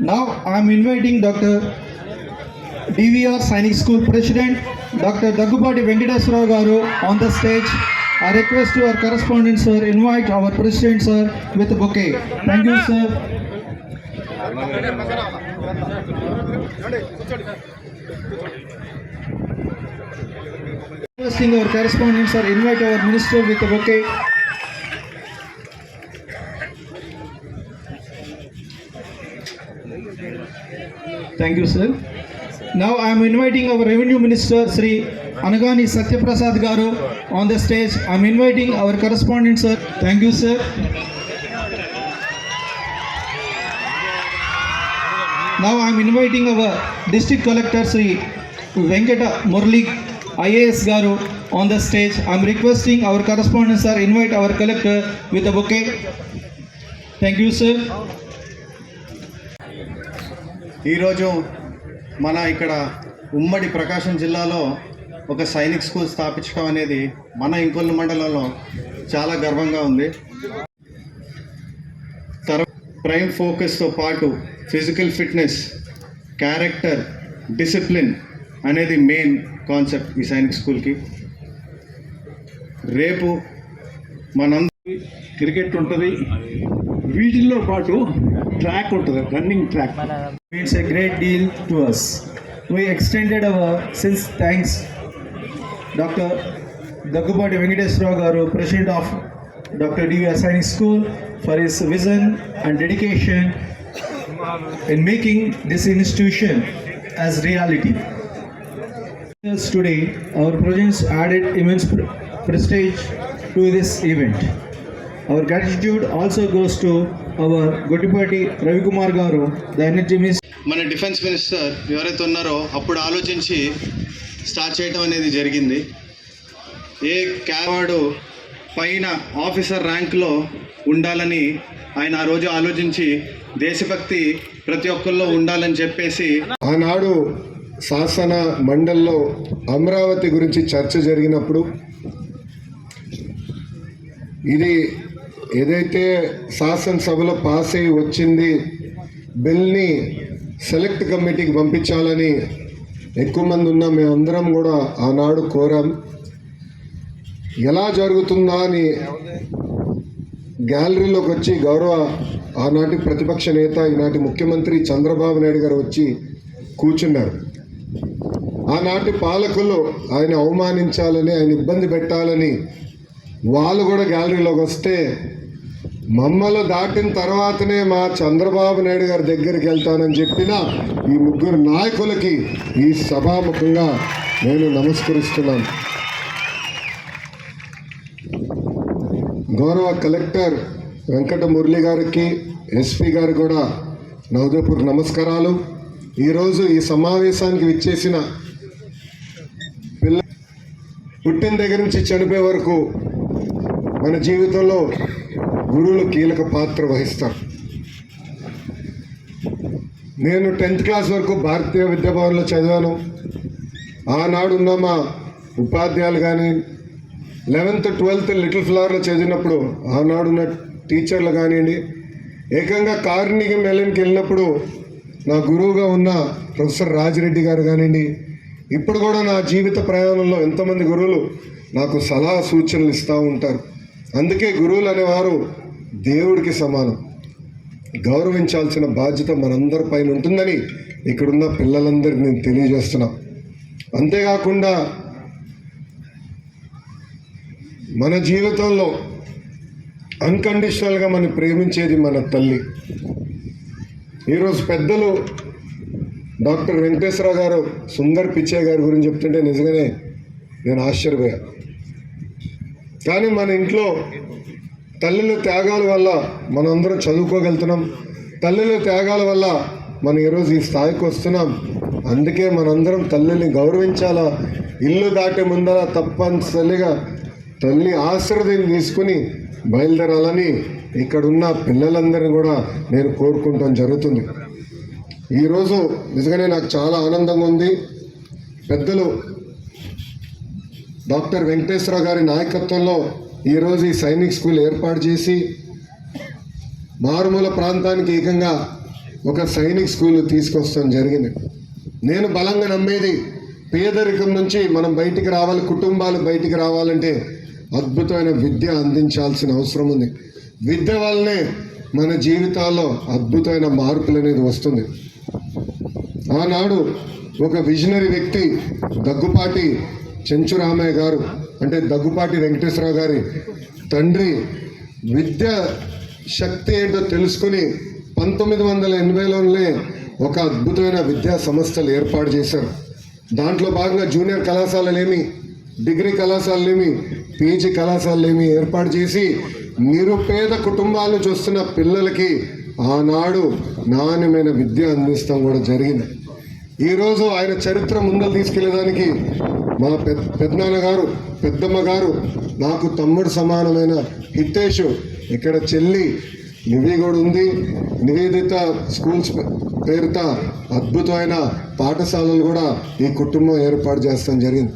Now I am inviting Dr. DVR Sainik School President Dr. Daggupati Venkateswara Garu on the stage. I request to our correspondent sir invite our president sir with a bouquet. Thank you sir. Requesting our correspondent sir invite our minister with a bouquet. Thank you, sir. Now I am inviting our Revenue Minister, Sri Anagani Satyaprasad Garu, on the stage. I am inviting our correspondent, sir. Thank you, sir. Now I'm inviting our district collector Shri Venkata Murali IAS garu on the stage I'm requesting our correspondent sir invite our collector with bouquet thank you sir ఈరోజు మన ఇక్కడ ఉమ్మడి ప్రకాశం జిల్లాలో ఒక Sainik school స్థాపించడం అనేది మన ఇంకొల్లు మండలంలో చాలా గర్వంగా ఉంది. ప్రైమ్ ఫోకస్తో పాటు ఫిజికల్ ఫిట్నెస్ క్యారెక్టర్ డిసిప్లిన్ అనేది మెయిన్ కాన్సెప్ట్ ఈ సైనిక్ స్కూల్కి రేపు మనందరి క్రికెట్ ఉంటుంది వీటిల్లో పాటు ట్రాక్ ఉంటుంది running track it's a great deal to us we extended our since thanks doctor Daggubati Venkateswararao garu president of Dr. D. Asani School, for his vision and dedication in making this institution as reality. Yes, Today, our presence added immense pre- prestige to this event. Our gratitude also goes to our Gottipati Ravikumar Garu, the Energy Minister. మన defence minister ఎవరైతే ఉన్నారో అప్పుడు ఆలోచించి start చేయడం అనేది జరిగింది ఏ క్యావాడు పైన officer ర్యాంక్లో ఉండాలని ఆయన ఆ రోజు ఆలోచించి దేశభక్తి ప్రతి ఒక్కరిలో ఉండాలని చెప్పేసి ఆనాడు శాసన మండల్లో అమరావతి గురించి చర్చ జరిగినప్పుడు ఇది ఏదైతే శాసనసభలో పాస్ అయి వచ్చింది బిల్ని సెలెక్ట్ కమిటీకి పంపించాలని ఎక్కువ మంది ఉన్న మేమందరం కూడా ఆనాడు కోరాం. ఎలా జరుగుతుందా అని గ్యాలరీలోకి వచ్చి గౌరవ ఆనాటి ప్రతిపక్ష నేత ఈనాటి ముఖ్యమంత్రి చంద్రబాబు నాయుడు గారు వచ్చి కూర్చున్నారు. ఆనాటి పాలకులు ఆయన అవమానించాలని ఆయన ఇబ్బంది పెట్టాలని వాళ్ళు కూడా గ్యాలరీలోకి వస్తే మమ్మల్ని దాటిన తర్వాతనే మా చంద్రబాబు నాయుడు గారి దగ్గరికి వెళ్తానని చెప్పిన ఈ ముగ్గురు నాయకులకి ఈ సభాముఖంగా నేను నమస్కరిస్తున్నాను. గౌరవ కలెక్టర్ వెంకట మురళి గారికి ఎస్పీ గారు కూడా నా ఉదయపూర్ నమస్కారాలు. ఈరోజు ఈ సమావేశానికి విచ్చేసిన పిల్ల పుట్టిన దగ్గర నుంచి చనిపోయే వరకు మన జీవితంలో గురువులు కీలక పాత్ర వహిస్తారు. నేను టెన్త్ క్లాస్ వరకు భారతీయ విద్యాభవన్లో చదివాను. ఆనాడున్న మా ఉపాధ్యాయులు కానీ లెవెన్త్ ట్వెల్త్ లిటిల్ ఫ్లవర్లో చదివినప్పుడు ఆనాడున్న టీచర్లు కానివ్వండి ఏకంగా కార్నిగి మెలన్కి వెళ్ళినప్పుడు నా గురువుగా ఉన్న ప్రొఫెసర్ రాజిరెడ్డి గారు కానివ్వండి ఇప్పుడు కూడా నా జీవిత ప్రయాణంలో ఎంతోమంది గురువులు నాకు సలహా సూచనలు ఇస్తూ ఉంటారు. అందుకే గురువులు అనేవారు దేవుడికి సమానం. గౌరవించాల్సిన బాధ్యత మనందరి పైన ఉంటుందని ఇక్కడున్న పిల్లలందరికీ నేను తెలియజేస్తున్నా. అంతేకాకుండా మన జీవితంలో అన్కండిషనల్గా మనం ప్రేమించేది మన తల్లి. ఈరోజు పెద్దలు డాక్టర్ వెంకటేశ్వరరావు గారు సుందర్ పిచ్చయ్య గారి గురించి చెప్తుంటే నిజంగానే నేను ఆశ్చర్యపోయా. కానీ మన ఇంట్లో తల్లుల త్యాగాల వల్ల మనందరం చదువుకోగలుగుతున్నాం. తల్లుల త్యాగాల వల్ల మనం ఈరోజు ఈ స్థాయికి వస్తున్నాం. అందుకే మనందరం తల్లిని గౌరవించాలా? ఇల్లు దాటే ముందర తప్పనిసరిగా తల్లి ఆశ్రదం తీసుకుని బయలుదేరాలని ఇక్కడున్న పిల్లలందరినీ కూడా నేను కోరుకుంటాం జరుగుతుంది. ఈరోజు నిజంగానే నాకు చాలా ఆనందంగా ఉంది. పెద్దలు డాక్టర్ వెంకటేశ్వర గారి నాయకత్వంలో ఈరోజు ఈ సైనిక్ స్కూల్ ఏర్పాటు చేసి మారుమూల ప్రాంతానికి ఏకంగా ఒక సైనిక్ స్కూల్ తీసుకొస్తాం జరిగింది. నేను బలంగా నమ్మేది పేదరికం నుంచి మనం బయటికి రావాలి కుటుంబాలు బయటికి రావాలంటే అద్భుతమైన విద్య అందించాల్సిన అవసరం ఉంది. విద్య వల్లనే మన జీవితాల్లో అద్భుతమైన మార్పులు అనేది వస్తుంది. ఆనాడు ఒక విజనరీ వ్యక్తి దగ్గుపాటి చెంచురామయ్య గారు అంటే దగ్గుపాటి వెంకటేశ్వరరావు గారి తండ్రి విద్య శక్తి ఏంటో తెలుసుకుని పంతొమ్మిది వందల ఎనభైలోనే ఒక అద్భుతమైన విద్యా సంస్థలు ఏర్పాటు చేశారు. దాంట్లో భాగంగా జూనియర్ కళాశాలలేమి డిగ్రీ కళాశాలలేమి పీజీ కళాశాలలేమి ఏర్పాటు చేసి నిరుపేద కుటుంబాల నుంచి వస్తున్న పిల్లలకి ఆనాడు నాణ్యమైన విద్య అందిస్తాం కూడా జరిగింది. ఈరోజు ఆయన చరిత్ర ముందలు తీసుకెళ్ళేదానికి మా పెద్ద పెద్దనాన్న గారు పెద్దమ్మ గారు నాకు తమ్ముడు సమానమైన హితేష్ ఇక్కడ చెల్లి నివి కూడా ఉంది. నివేదిత స్కూల్స్ పేరుతో అద్భుతమైన పాఠశాలలు కూడా ఈ కుటుంబం ఏర్పాటు చేస్తాం జరిగింది.